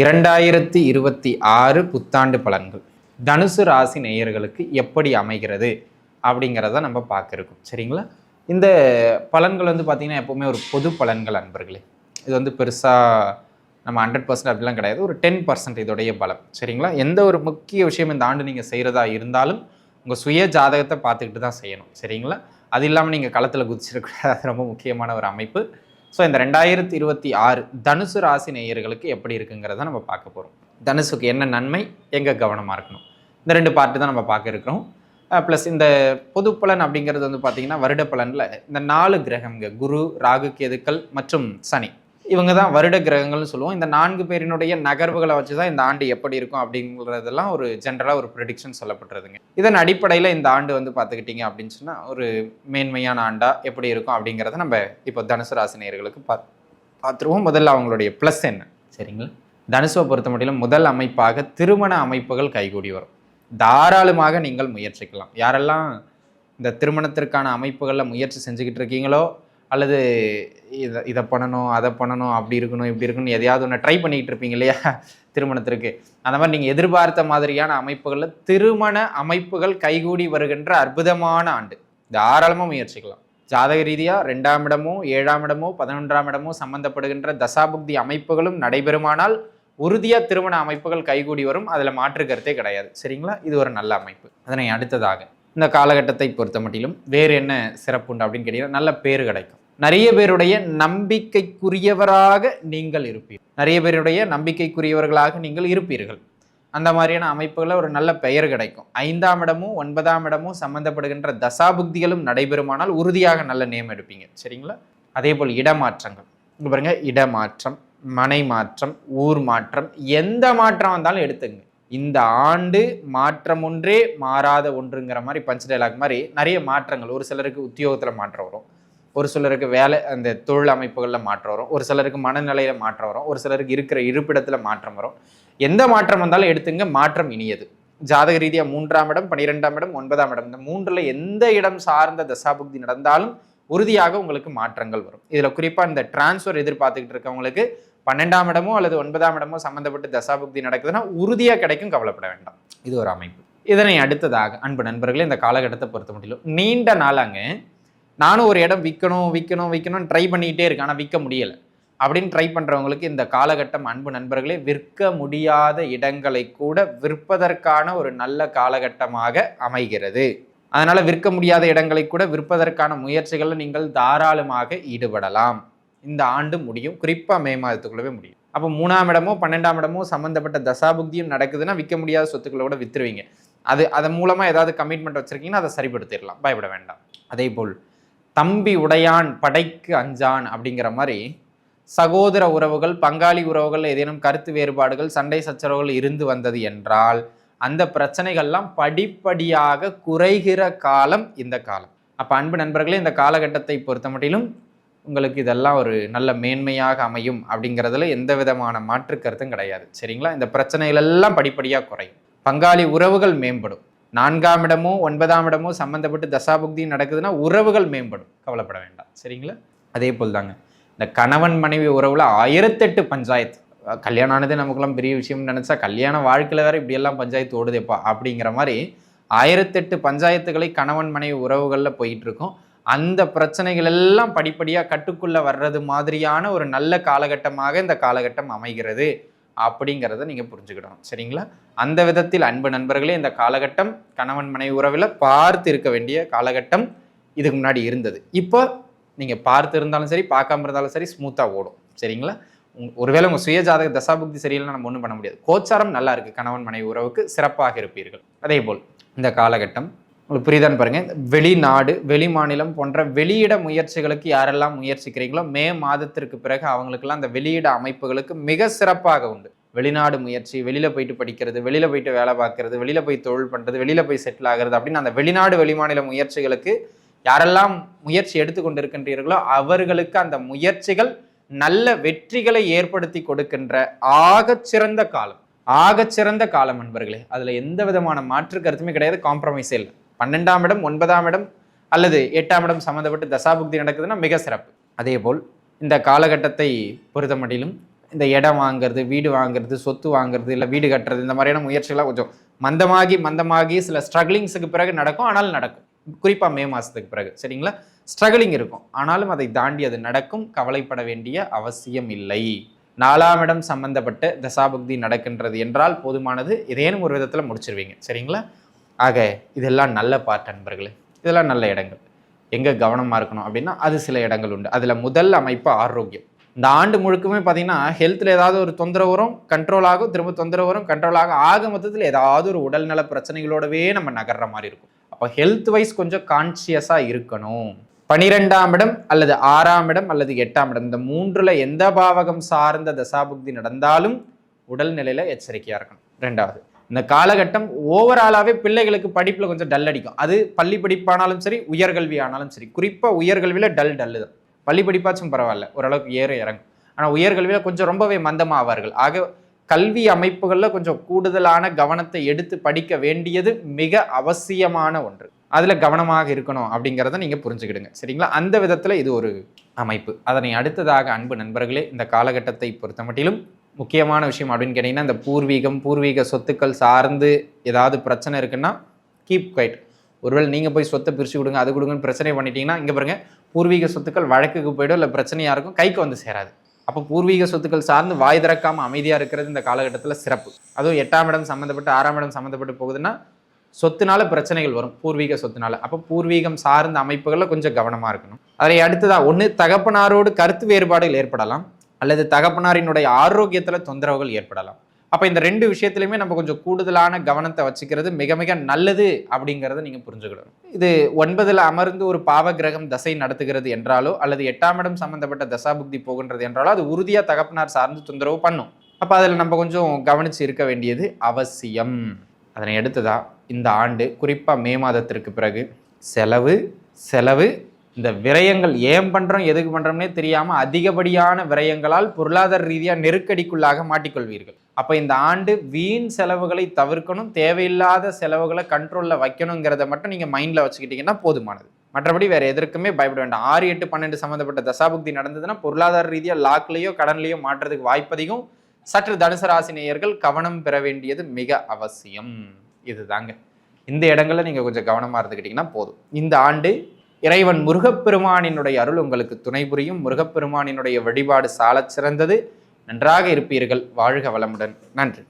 இரண்டாயிரத்தி இருபத்தி ஆறு புத்தாண்டு பலன்கள். தனுசு ராசி நேயர்களுக்கு எப்படி அமைகிறது அப்படிங்கிறத நம்ம பார்க்குறோம் சரிங்களா? இந்த பலன்கள் வந்து பார்த்திங்கன்னா எப்போவுமே ஒரு பொது பலன்கள் அன்பர்களே. இது வந்து பெருசாக நம்ம ஹண்ட்ரட் பர்சன்ட் அப்படிலாம் கிடையாது. ஒரு டென் பர்சன்ட் இதோடைய பலம். சரிங்களா? எந்த ஒரு முக்கிய விஷயம் இந்த ஆண்டு நீங்கள் செய்கிறதா இருந்தாலும் உங்கள் சுய ஜாதகத்தை பார்த்துக்கிட்டு தான் செய்யணும். சரிங்களா? அது இல்லாமல் நீங்கள் களத்தில் குதிச்சிடக்கூடாது அது ரொம்ப முக்கியமான ஒரு அமைப்பு. ஸோ இந்த ரெண்டாயிரத்தி இருபத்தி ஆறு தனுசு ராசி நேயர்களுக்கு எப்படி இருக்குங்கிறத நம்ம பார்க்க போகிறோம் தனுசுக்கு என்ன நன்மை எங்கே கவனமாக இருக்கணும்? இந்த ரெண்டு பார்ட்டு தான் நம்ம பார்க்க இருக்கிறோம். ப்ளஸ் இந்த பொது பலன் அப்படிங்கிறது வந்து பார்த்திங்கன்னா வருட பலனில் இந்த நாலு கிரகங்க குரு ராகு கேதுக்கள் மற்றும் சனி. இவங்க தான் வருட கிரகங்கள்னு சொல்லுவோம். இந்த நான்கு பேரினுடைய நகர்வுகளை வச்சு தான் இந்த ஆண்டு எப்படி இருக்கும் அப்படிங்கிறதெல்லாம் ஒரு ஜென்ரலாக ஒரு ப்ரெடிக்ஷன் சொல்லப்படுறதுங்க இதன் அடிப்படையில் இந்த ஆண்டு வந்து பார்த்துக்கிட்டிங்க அப்படின்னு சொன்னால் ஒரு மேன்மையான ஆண்டாக எப்படி இருக்கும் அப்படிங்கிறத நம்ம இப்போ தனுசு ராசினியர்களுக்கு பா பார்த்துருவோம். முதல்ல அவங்களுடைய ப்ளஸ் என்ன? சரிங்களா? தனுசுவை பொறுத்த மட்டும் முதல் அமைப்பாக திருமண அமைப்புகள் கைகூடி வரும். தாராளமாக நீங்கள் முயற்சிக்கலாம். யாரெல்லாம் இந்த திருமணத்திற்கான அமைப்புகளில் முயற்சி செஞ்சுக்கிட்டு இருக்கீங்களோ அல்லது இதை இதை பண்ணணும் அதை பண்ணணும் அப்படி இருக்கணும் இப்படி இருக்கணும் எதையாவது ஒன்று ட்ரை பண்ணிக்கிட்டு இருப்பீங்க இல்லையா? திருமணத்திற்கு. அந்த மாதிரி நீங்கள் எதிர்பார்த்த மாதிரியான அமைப்புகளில் திருமண அமைப்புகள் கைகூடி வருகின்ற அற்புதமான ஆண்டு. தாராளமாக முயற்சிக்கலாம். ஜாதக ரீதியாக ரெண்டாம் இடமோ ஏழாம் இடமோ பதினொன்றாம் இடமோ சம்பந்தப்படுகின்ற தசாபுக்தி அமைப்புகளும் நடைபெறுமானால் உறுதியாக திருமண அமைப்புகள் கைகூடி வரும். அதில் மாற்று கருத்தே கிடையாது. சரிங்களா? இது ஒரு நல்ல அமைப்பு. அதனை அடுத்ததாக இந்த காலகட்டத்தை பொறுத்த மட்டிலும் வேறு என்ன சிறப்பு உண்டு அப்படின்னு கேட்டீங்கன்னா நல்ல பேர் கிடைக்கும். நிறைய பேருடைய நம்பிக்கைக்குரியவராக நீங்கள் இருப்பீர்கள் நிறைய பேருடைய நம்பிக்கைக்குரியவர்களாக நீங்கள் இருப்பீர்கள். அந்த மாதிரியான அமைப்புகளில் ஒரு நல்ல பெயர் கிடைக்கும். ஐந்தாம் இடமும் ஒன்பதாம் இடமும் சம்பந்தப்படுகின்ற தசாபுக்திகளும் நடைபெறுமானால் உறுதியாக நல்ல நேம் எடுப்பீங்க. சரிங்களா? அதே போல் இடமாற்றங்கள். இங்கே பாருங்கள் இடமாற்றம் மனை மாற்றம் ஊர் மாற்றம் எந்த மாற்றம் வந்தாலும் எடுத்துங்க இந்த ஆண்டு மாற்றம் ஒன்றே மாறாத ஒன்றுங்கிற மாதிரி பஞ்ச் டைலாக் மாதிரி நிறைய மாற்றங்கள். ஒரு சிலருக்கு உத்தியோகத்தில் மாற்றம் வரும். ஒரு சிலருக்கு வேலை அந்த தொழில் அமைப்புகளில் மாற்றம் வரும். ஒரு சிலருக்கு மனநிலையில் மாற்றம் வரும். ஒரு சிலருக்கு இருக்கிற இருப்பிடத்தில் மாற்றம் வரும். எந்த மாற்றம் வந்தாலும் எடுத்துங்க மாற்றம் இனியது. ஜாதக ரீதியாக மூன்றாம் இடம் பன்னிரெண்டாம் இடம் ஒன்பதாம் இடம். இந்த மூன்றில் எந்த இடம் சார்ந்த தசாபுக்தி நடந்தாலும் உறுதியாக உங்களுக்கு மாற்றங்கள் வரும். இதில் குறிப்பாக இந்த டிரான்ஸ்ஃபர் எதிர்பார்த்துக்கிட்டு இருக்கவங்களுக்கு பன்னெண்டாம் இடமோ அல்லது ஒன்பதாம் இடமோ சம்மந்தப்பட்டு தசாபுக்தி நடக்குதுன்னா உறுதியாக கிடைக்கும் கவலைப்பட வேண்டாம். இது ஒரு அமைப்பு. இதனை அடுத்ததாக அன்பு நண்பர்களே இந்த காலகட்டத்தை பொறுத்த முடியல நீண்ட நாளாங்க. நானும் ஒரு இடம் விற்கணும் விற்கணும் விற்கணும்னு ட்ரை பண்ணிக்கிட்டே இருக்கேன். ஆனால் விற்க முடியலை. அப்படின்னு ட்ரை பண்ணுறவங்களுக்கு இந்த காலகட்டம் அன்பு நண்பர்களே விற்க முடியாத இடங்களை கூட விற்பதற்கான ஒரு நல்ல காலகட்டமாக அமைகிறது. அதனால் விற்க முடியாத இடங்களை கூட விற்பதற்கான முயற்சிகளில் நீங்கள் தாராளமாக ஈடுபடலாம். இந்த ஆண்டு முடியும். குறிப்பாக மே மாதத்துக்குள்ளவே முடியும். அப்போ மூணாம் இடமோ பன்னெண்டாம் இடமோ சம்மந்தப்பட்ட தசாபுக்தியும் நடக்குதுன்னா விற்க முடியாத சொத்துக்களை கூட வித்துருவீங்க. அது அதன் மூலமாக ஏதாவது கமிட்மெண்ட் வச்சுருக்கீங்கன்னா அதை சரிப்படுத்திடலாம். பயப்பட வேண்டாம். அதே போல் தம்பி உடையான் படைக்கு அஞ்சான் அப்படிங்கிற மாதிரி சகோதர உறவுகள் பங்காளி உறவுகள் ஏதேனும் கருத்து வேறுபாடுகள் சண்டை சச்சரவுகள் இருந்து வந்தது என்றால் அந்த பிரச்சனைகள்லாம் படிப்படியாக குறைகிற காலம் இந்த காலம். அப்போ அன்பு நண்பர்களே இந்த காலகட்டத்தை பொறுத்த மட்டிலும் உங்களுக்கு இதெல்லாம் ஒரு நல்ல மேன்மையாக அமையும் அப்படிங்கிறதுல எந்த விதமான மாற்று கருத்தும் கிடையாது. சரிங்களா? இந்த பிரச்சனைகள் எல்லாம் படிப்படியாக குறையும். பங்காளி உறவுகள் மேம்படும். நான்காம் இடமோ ஒன்பதாம் இடமோ சம்மந்தப்பட்டு தசாபுக்தி நடக்குதுன்னா உறவுகள் மேம்படும். கவலைப்பட வேண்டாம். சரிங்களா? அதே போல் தாங்க. இந்த கணவன் மனைவி உறவுல ஆயிரத்தெட்டு பஞ்சாயத்து. கல்யாணம் ஆனதே நமக்குலாம் பெரிய விஷயம்னு நினச்சா கல்யாண வாழ்க்கையில் வேற இப்படியெல்லாம் பஞ்சாயத்து ஓடுதேப்பா அப்படிங்கிற மாதிரி ஆயிரத்தெட்டு பஞ்சாயத்துகளை கணவன் மனைவி உறவுகளில் போயிட்டுருக்கோம் அந்த பிரச்சனைகள் எல்லாம் படிப்படியாக கட்டுக்குள்ள வர்றது மாதிரியான ஒரு நல்ல காலகட்டமாக இந்த காலகட்டம் அமைகிறது அப்படிங்கிறத நீங்கள் புரிஞ்சுக்கிடணும். சரிங்களா? அந்த விதத்தில் அன்பு நண்பர்களே இந்த காலகட்டம் கணவன் மனைவி உறவில் பார்த்து இருக்க வேண்டிய காலகட்டம் இதுக்கு முன்னாடி இருந்தது. இப்போ நீங்கள் பார்த்து இருந்தாலும் சரி பார்க்காம இருந்தாலும் சரி ஸ்மூத்தாக ஓடும். சரிங்களா? ஒருவேளை உங்கள் சுய ஜாதக தசாபுக்தி சரியில்லை நம்ம ஒன்றும் பண்ண முடியாது. கோச்சாரம் நல்லா இருக்குது கணவன் மனைவி உறவுக்கு சிறப்பாக இருப்பீர்கள். அதே போல் இந்த காலகட்டம் உங்களுக்கு புரியுதான்னு பாருங்க. வெளிநாடு வெளி மாநிலம் போன்ற வெளியிட முயற்சிகளுக்கு யாரெல்லாம் முயற்சிக்கிறீங்களோ மே மாதத்திற்கு பிறகு அவங்களுக்கெல்லாம் அந்த வெளியிட அமைப்புகளுக்கு மிக சிறப்பாக உண்டு. வெளிநாடு முயற்சி வெளியில போயிட்டு படிக்கிறது வெளியில போயிட்டு வேலை பார்க்கறது வெளியில போய் தொழில் பண்றது வெளியில போய் செட்டில் ஆகிறது அப்படின்னு அந்த வெளிநாடு வெளிமாநில முயற்சிகளுக்கு யாரெல்லாம் முயற்சி எடுத்துக்கொண்டிருக்கின்றீர்களோ அவர்களுக்கு அந்த முயற்சிகள் நல்ல வெற்றிகளை ஏற்படுத்தி கொடுக்கின்ற ஆகச்சிறந்த காலம். ஆகச்சிறந்த காலம் நண்பர்களே அதுல எந்த விதமான மாற்று கருத்துமே கிடையாது. காம்ப்ரமைஸே இல்லை. பன்னெண்டாம் இடம் ஒன்பதாம் இடம் அல்லது எட்டாம் இடம் சம்மந்தப்பட்டு தசாபுக்தி நடக்குதுன்னா மிக சிறப்பு. அதே போல் இந்த காலகட்டத்தை பொறுத்த மட்டிலும் இந்த இடம் வாங்குறது வீடு வாங்குறது சொத்து வாங்குறது இல்லை வீடு கட்டுறது இந்த மாதிரியான முயற்சிகள்லாம் கொஞ்சம் மந்தமாகி மந்தமாகி சில ஸ்ட்ரகிளிங்ஸுக்கு பிறகு நடக்கும் ஆனாலும் நடக்கும். குறிப்பாக மே மாதத்துக்கு பிறகு. சரிங்களா? ஸ்ட்ரகிளிங் இருக்கும். ஆனாலும் அதை தாண்டி அது நடக்கும் கவலைப்பட வேண்டிய அவசியம் இல்லை. நாலாம் இடம் சம்பந்தப்பட்ட தசாபுக்தி நடக்கின்றது என்றால் போதுமானது. ஏதேனும் ஒரு விதத்தில் முடிச்சிருவீங்க. சரிங்களா? ஆக இதெல்லாம் நல்ல பார்ட் நண்பர்களே. இதெல்லாம் நல்ல இடங்கள். எங்கே கவனமாக இருக்கணும் அப்படின்னா அது சில இடங்கள் உண்டு. அதில் முதல் அமைப்பு ஆரோக்கியம். இந்த ஆண்டு முழுக்குமே பார்த்தீங்கன்னா ஹெல்த்தில் ஏதாவது ஒரு தொந்தரவு வரும் கண்ட்ரோல் ஆகும் திரும்ப தொந்தரவு வரும் கண்ட்ரோல் ஆகும் ஆக மொத்தத்தில் ஏதாவது ஒரு உடல்நல பிரச்சனைகளோடவே நம்ம நகர்ற மாதிரி இருக்கும். அப்போ ஹெல்த் வைஸ் கொஞ்சம் கான்சியஸாக இருக்கணும். பனிரெண்டாம் இடம் அல்லது ஆறாம் இடம் அல்லது எட்டாம் இடம் இந்த மூன்றில் எந்த பாவகம் சார்ந்த தசாபுக்தி நடந்தாலும் உடல்நிலையில் எச்சரிக்கையாக இருக்கணும். ரெண்டாவது இந்த காலகட்டம் ஓவராலாகவே பிள்ளைகளுக்கு படிப்பில் கொஞ்சம் டல் அடிக்கும். அது பள்ளி படிப்பானாலும் சரி உயர்கல்வி ஆனாலும் சரி. குறிப்பாக உயர்கல்வியில் டல் டல்லு தான். பள்ளி படிப்பாச்சும் பரவாயில்ல ஓரளவுக்கு ஏற இறங்கும். ஆனால் உயர்கல்வியில் கொஞ்சம் ரொம்பவே மந்தமாக ஆவார்கள் ஆக கல்வி அமைப்புகளில் கொஞ்சம் கூடுதலான கவனத்தை எடுத்து படிக்க வேண்டியது மிக அவசியமான ஒன்று. அதில் கவனமாக இருக்கணும் அப்படிங்கிறத நீங்கள் புரிஞ்சுக்கிடுங்க. சரிங்களா? அந்த விதத்தில் இது ஒரு அமைப்பு. அதனை அடுத்ததாக அன்பு நண்பர்களே இந்த காலகட்டத்தை பொறுத்த மட்டிலும் முக்கியமான விஷயம் அப்படின்னு கேட்டிங்கன்னா இந்த பூர்வீகம் பூர்வீக சொத்துக்கள் சார்ந்து ஏதாவது பிரச்சனை இருக்குன்னா கீப் குவைட் ஒருவேளை நீங்கள் போய் சொத்தை பிரித்து கொடுங்க அது கொடுங்கன்னு பிரச்சனை பண்ணிட்டீங்கன்னா இங்கே பாருங்க பூர்வீக சொத்துக்கள் வழக்குக்கு போயிடும் இல்லை பிரச்சனையாக இருக்கும் கைக்கு வந்து சேராது. அப்போ பூர்வீக சொத்துக்கள் சார்ந்து வாய் திறக்காமல் அமைதியாக இருக்கிறது இந்த காலகட்டத்தில் சிறப்பு. அதுவும் எட்டாம் இடம் சம்மந்தப்பட்டு ஆறாம் இடம் சம்மந்தப்பட்டு போகுதுன்னா சொத்துனால பிரச்சனைகள் வரும் பூர்வீக சொத்துனால. அப்போ பூர்வீகம் சார்ந்த அமைப்புகளில் கொஞ்சம் கவனமாக இருக்கணும். அதை அடுத்ததாக ஒன்று தகப்பனாரோடு கருத்து வேறுபாடுகள் ஏற்படலாம். அல்லது தகப்பனாரினுடைய ஆரோக்கியத்தில் தொந்தரவுகள் ஏற்படலாம். அப்போ இந்த ரெண்டு விஷயத்துலையுமே நம்ம கொஞ்சம் கூடுதலான கவனத்தை வச்சுக்கிறது மிக மிக நல்லது அப்படிங்கிறத நீங்கள் புரிஞ்சுக்கிடணும் இது ஒன்பதில் அமர்ந்து ஒரு பாவ கிரகம் தசை நடத்துகிறது என்றாலோ அல்லது எட்டாம் இடம் சம்பந்தப்பட்ட தசாபுக்தி போகின்றது என்றாலோ அது உறுதியாக தகப்பனார் சார்ந்து தொந்தரவு பண்ணும். அப்போ அதில் நம்ம கொஞ்சம் கவனித்து இருக்க வேண்டியது அவசியம். அதனை அடுத்ததா இந்த ஆண்டு குறிப்பாக மே மாதத்திற்கு பிறகு செலவு செலவு இந்த விரயங்கள் ஏன் பண்ணுறோம் எதுக்கு பண்ணுறோம்னே தெரியாமல் அதிகப்படியான விரயங்களால் பொருளாதார ரீதியாக நெருக்கடிக்குள்ளாக மாட்டிக்கொள்வீர்கள். அப்போ இந்த ஆண்டு வீண் செலவுகளை தவிர்க்கணும் தேவையில்லாத செலவுகளை கண்ட்ரோலில் வைக்கணுங்கிறத மட்டும் நீங்கள் மைண்டில் வச்சுக்கிட்டிங்கன்னா போதுமானது. மற்றபடி வேறு எதற்குமே பயப்பட வேண்டாம். ஆறு எட்டு பன்னெண்டு சம்மந்தப்பட்ட தசாபுக்தி நடந்ததுன்னா பொருளாதார ரீதியாக லாக்லேயோ கடன்லேயோ மாற்றுறதுக்கு வாய்ப்பதிகம் சற்று தனுசு ராசி நேயர்கள் கவனம் பெற வேண்டியது மிக அவசியம். இதுதாங்க. இந்த இடங்களில் நீங்கள் கொஞ்சம் கவனமாக இருந்துக்கிட்டிங்கன்னா போதும். இந்த ஆண்டு இறைவன் முருகப்பெருமானினுடைய அருள் உங்களுக்கு துணை புரியும். முருகப்பெருமானினுடைய வழிபாடு சாலச் சிறந்தது. நன்றாக இருப்பீர்கள். வாழ்க வளமுடன். நன்றி.